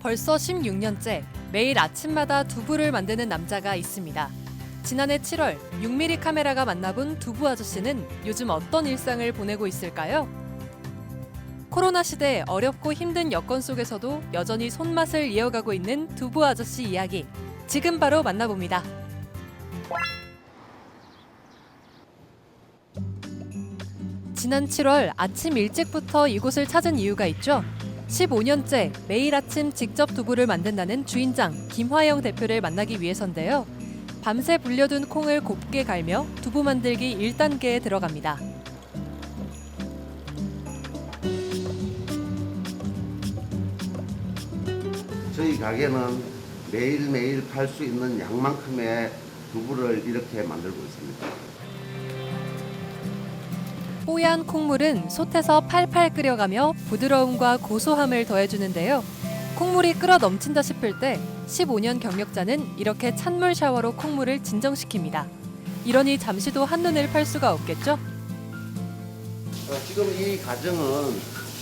벌써 16년째 매일 아침마다 두부를 만드는 남자가 있습니다. 지난해 7월 6mm 카메라가 만나본 두부 아저씨는 요즘 어떤 일상을 보내고 있을까요? 코로나 시대 어렵고 힘든 여건 속에서도 여전히 손맛을 이어가고 있는 두부 아저씨 이야기. 지금 바로 만나봅니다. 지난 7월 아침 일찍부터 이곳을 찾은 이유가 있죠. 15년째 매일 아침 직접 두부를 만든다는 주인장 김화영 대표를 만나기 위해서인데요. 밤새 불려둔 콩을 곱게 갈며 두부 만들기 1단계에 들어갑니다. 저희 가게는 매일매일 팔 수 있는 양만큼의 두부를 이렇게 만들고 있습니다. 뽀얀 콩물은 솥에서 팔팔 끓여가며 부드러움과 고소함을 더해주는데요. 콩물이 끓어 넘친다 싶을 때 15년 경력자는 이렇게 찬물 샤워로 콩물을 진정시킵니다. 이러니 잠시도 한눈을 팔 수가 없겠죠? 어, 지금 이 과정은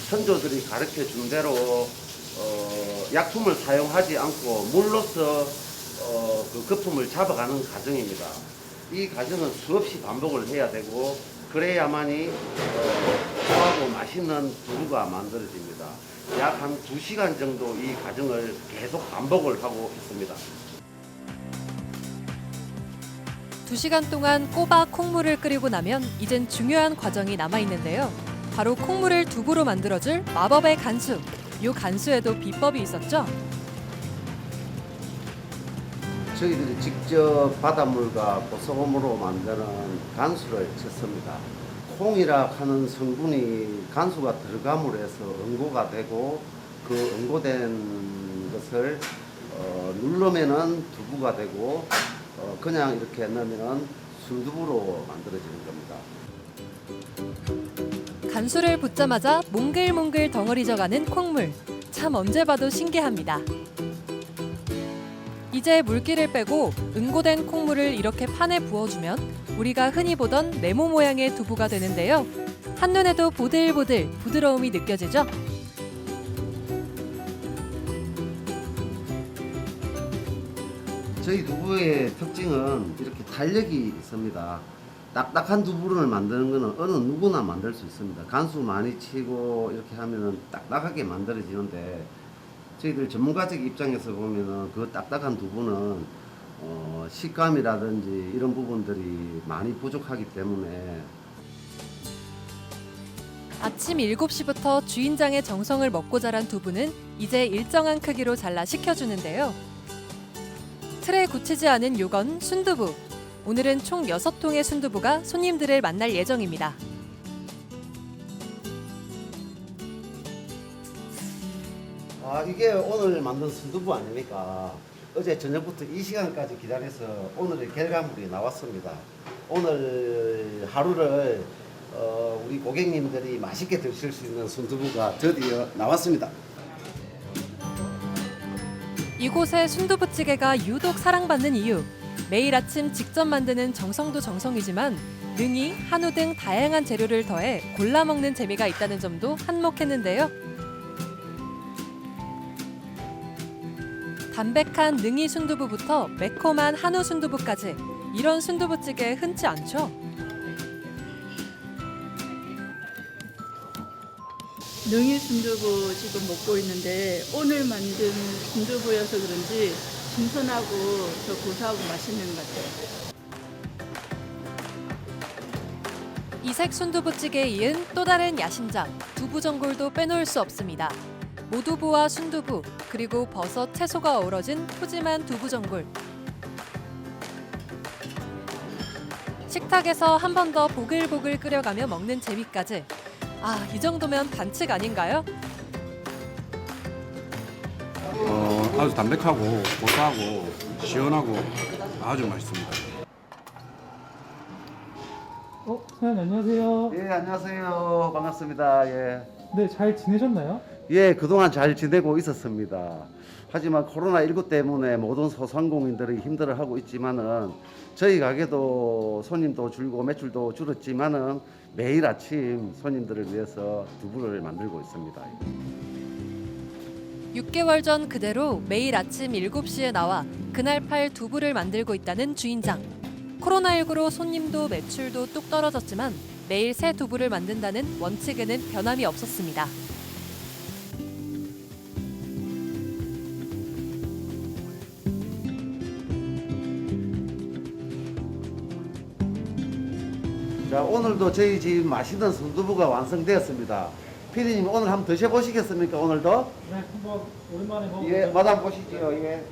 선조들이 가르쳐 준 대로 어, 약품을 사용하지 않고 물로서 어, 그 거품을 잡아가는 과정입니다. 이 과정은 수없이 반복을 해야 되고 그래야만이 어, 소하고 맛있는 두부가 만들어집니다. 약한 두시간 정도 이 과정을 계속 반복을 하고 있습니다. 2시간 동안 꼬박 콩물을 끓이고 나면 이젠 중요한 과정이 남아 있는데요. 바로 콩물을 두부로 만들어줄 마법의 간수. 요 간수에도 비법이 있었죠. 저희들이 직접 바닷물과 보소금으로 만드는 간수를 쳤습니다. 콩이라 하는 성분이 간수가 들어감으로 해서 응고가 되고 그 응고된 것을 어, 누르면은 두부가 되고 어, 그냥 이렇게 넣으면은 순두부로 만들어지는 겁니다. 간수를 붓자마자 몽글몽글 덩어리져가는 콩물. 참 언제 봐도 신기합니다. 이제 물기를 빼고 응고된 콩물을 이렇게 판에 부어주면 우리가 흔히 보던 네모 모양의 두부가 되는데요. 한눈에도 보들보들 부드러움이 느껴지죠? 저희 두부의 특징은 이렇게 탄력이 있습니다. 딱딱한 두부를 만드는 것은 어느 누구나 만들 수 있습니다. 간수 많이 치고 이렇게 하면은 딱딱하게 만들어지는데 저희들 전문가적 입장에서 보면은 그 딱딱한 두부는 어, 식감이라든지 이런 부분들이 많이 부족하기 때문에 아침 7시부터 주인장의 정성을 먹고 자란 두부는 이제 일정한 크기로 잘라 식혀주는데요. 틀에 굳히지 않은 요건 순두부. 오늘은 총 6통의 순두부가 손님들을 만날 예정입니다. 아 이게 오늘 만든 순두부 아닙니까? 어제 저녁부터 이 시간까지 기다려서 오늘의 결과물이 나왔습니다. 오늘 하루를 어, 우리 고객님들이 맛있게 드실 수 있는 순두부가 드디어 나왔습니다. 이곳의 순두부찌개가 유독 사랑받는 이유. 매일 아침 직접 만드는 정성도 정성이지만 능이, 한우 등 다양한 재료를 더해 골라 먹는 재미가 있다는 점도 한몫했는데요. 담백한 능이 순두부부터 매콤한 한우 순두부까지 이런 순두부찌개 흔치 않죠? 능이 순두부 지금 먹고 있는데 오늘 만든 순두부여서 그런지 신선하고 더 고소하고 맛있는 것 같아요. 이색 순두부찌개에 이은 또 다른 야심작 두부 전골도 빼놓을 수 없습니다. 모두부와 순두부 그리고 버섯, 채소가 어우러진 푸짐한 두부 전골. 식탁에서 한 번 더 보글보글 끓여가며 먹는 재미까지. 아, 이 정도면 반칙 아닌가요? 어, 아주 담백하고 고소하고 시원하고 아주 맛있습니다. 어, 사장님 안녕하세요. 예 안녕하세요 반갑습니다. 예. 네, 잘 지내셨나요? 예, 그동안 잘 지내고 있었습니다. 하지만 코로나19 때문에 모든 소상공인들이 힘들어하고 있지만은 저희 가게도 손님도 줄고 매출도 줄었지만은 매일 아침 손님들을 위해서 두부를 만들고 있습니다. 6개월 전 그대로 매일 아침 7시에 나와 그날 팔 두부를 만들고 있다는 주인장. 코로나19로 손님도 매출도 뚝 떨어졌지만 매일 새 두부를 만든다는 원칙에는 변함이 없었습니다. 자, 오늘도 저희 집 맛있는 순두부가 완성되었습니다. 피디님 오늘 한번 드셔보시겠습니까? 오늘도? 네, 한번 오랜만에 먹어. 예, 마담 보시죠. 예.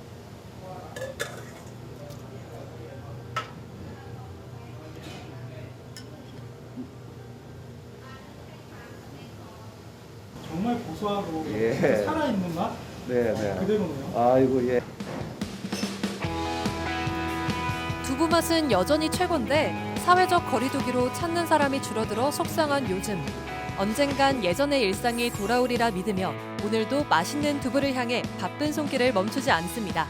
정말 고소하고 예. 살아있는 맛 네, 네. 그대로네요. 아이고 예. 두부 맛은 여전히 최고인데 사회적 거리두기로 찾는 사람이 줄어들어 속상한 요즘. 언젠간 예전의 일상이 돌아오리라 믿으며 오늘도 맛있는 두부를 향해 바쁜 손길을 멈추지 않습니다.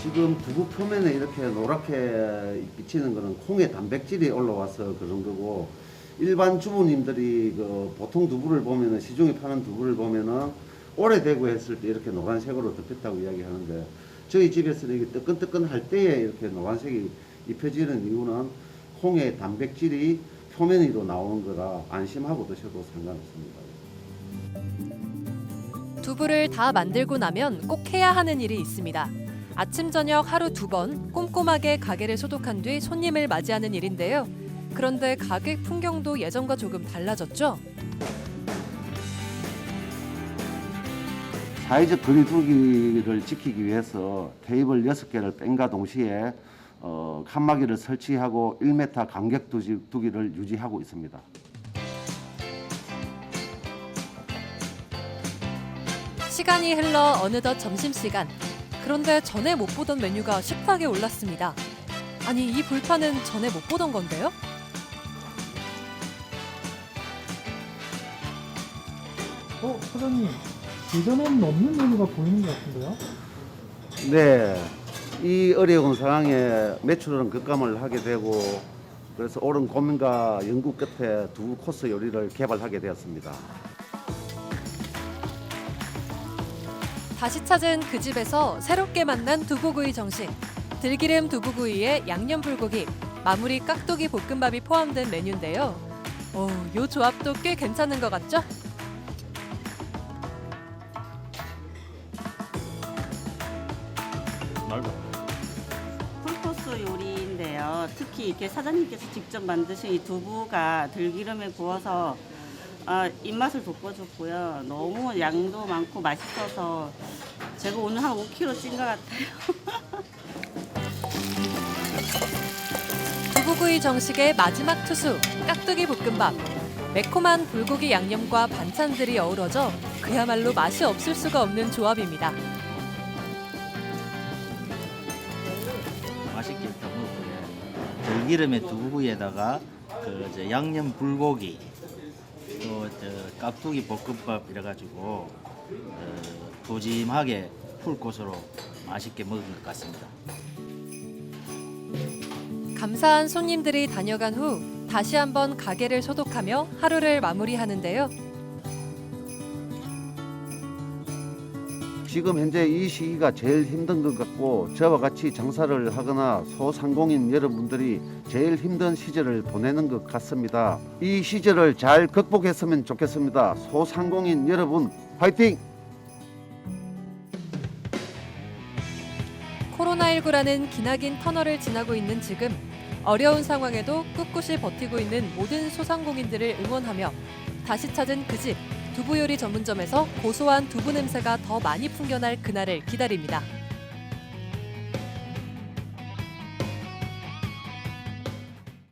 지금 두부 표면에 이렇게 노랗게 비치는 거는 콩의 단백질이 올라와서 그런 거고 일반 주부님들이 그 보통 두부를 보면은 시중에 파는 두부를 보면은 오래되고 했을 때 이렇게 노란색으로 덮였다고 이야기하는데 저희 집에서는 이게 뜨끈뜨끈 할 때에 이렇게 노란색이 입혀지는 이유는 콩의 단백질이 표면 위로 나오는 거라 안심하고 드셔도 상관없습니다. 두부를 다 만들고 나면 꼭 해야 하는 일이 있습니다. 아침 저녁 하루 두 번 꼼꼼하게 가게를 소독한 뒤 손님을 맞이하는 일인데요. 그런데 가게 풍경도 예전과 조금 달라졌죠? 사회적 거리두기를 지키기 위해서 테이블 6개를 뺀과 동시에 어, 칸막이를 설치하고 1m 간격 두기를 유지하고 있습니다. 시간이 흘러 어느덧 점심시간. 그런데 전에 못 보던 메뉴가 식탁에 올랐습니다. 아니, 이 불판은 전에 못 보던 건데요? 어, 사장님. 예전에는 없는 메뉴가 보이는 것 같은데요? 네, 이 어려운 상황에 매출은 급감을 하게 되고 그래서 옳은 고민과 연구 끝에 두 코스 요리를 개발하게 되었습니다. 다시 찾은 그 집에서 새롭게 만난 두부구이 정식. 들기름 두부구이에 양념 불고기, 마무리 깍두기 볶음밥이 포함된 메뉴인데요. 오, 요 조합도 꽤 괜찮은 것 같죠? 이렇게 사장님께서 직접 만드신 이 두부가 들기름에 구워서 아, 입맛을 돋궈줬고요. 너무 양도 많고 맛있어서 제가 오늘 한 5kg 찐 것 같아요. 두부구이 정식의 마지막 투수, 깍두기 볶음밥. 매콤한 불고기 양념과 반찬들이 어우러져 그야말로 맛이 없을 수가 없는 조합입니다. 먹고요. 들기름에 두부에다가 그 양념 불고기 또저 깍두기 볶음밥 이래가지고 어, 도짐하게 풀코스로 맛있게 먹은 것 같습니다. 감사한 손님들이 다녀간 후 다시 한번 가게를 소독하며 하루를 마무리하는데요. 지금 현재 이 시기가 제일 힘든 것 같고 저와 같이 장사를 하거나 소상공인 여러분들이 제일 힘든 시절을 보내는 것 같습니다. 이 시절을 잘 극복했으면 좋겠습니다. 소상공인 여러분 화이팅! 코로나19라는 기나긴 터널을 지나고 있는 지금 어려운 상황에도 꿋꿋이 버티고 있는 모든 소상공인들을 응원하며 다시 찾은 그 집 두부 요리 전문점에서 고소한 두부 냄새가 더 많이 풍겨날 그날을 기다립니다.